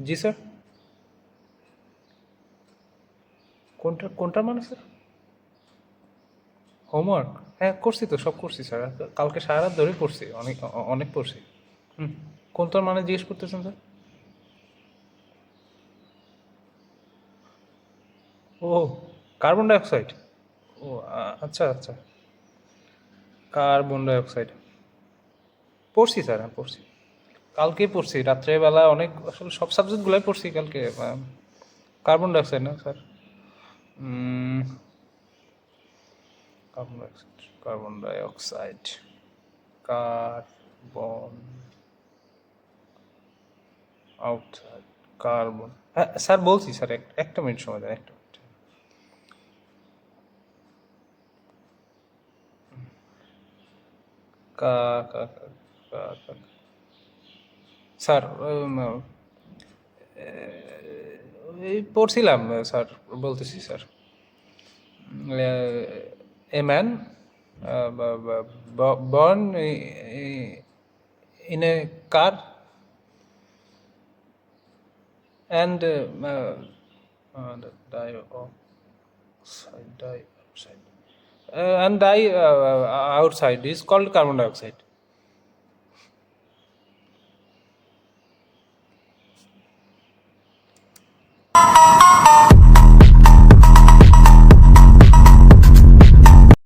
জি, sir. কোনটা কোনটা মানে স্যার? হোমওয়ার্ক হ্যাঁ করছি তো, সব করছি, স্যার। কালকে সারা রাত ধরেই পড়ছি, অনেক অনেক পড়ছি। হুম। কোনটার মানে জিজ্ঞেস করতেছেন, স্যার? ও, কার্বন ডাইঅক্সাইড? ও আচ্ছা আচ্ছা। Carbon dioxide. পড়ছি, স্যার হ্যাঁ পড়ছি। কালকেই পড়ছি, রাত্রেবেলা অনেক, আসলে সব সাবজেক্টগুলোই পড়ছি কালকে কার্বন ডাইঅক্সাইড না sir carbon dioxide carbon dioxide carbon outside carbon হ্যাঁ স্যার বলছি স্যার এক- একটা মিনিট সময় দেন, একটা মিনিট কা কা কা কা কা স্যার এই পড়ছিলাম স্যার বলতেছি sir a man born in a car uh, uh, uh, the dioxide, dioxide, uh, and die uh, outside is called carbon dioxide.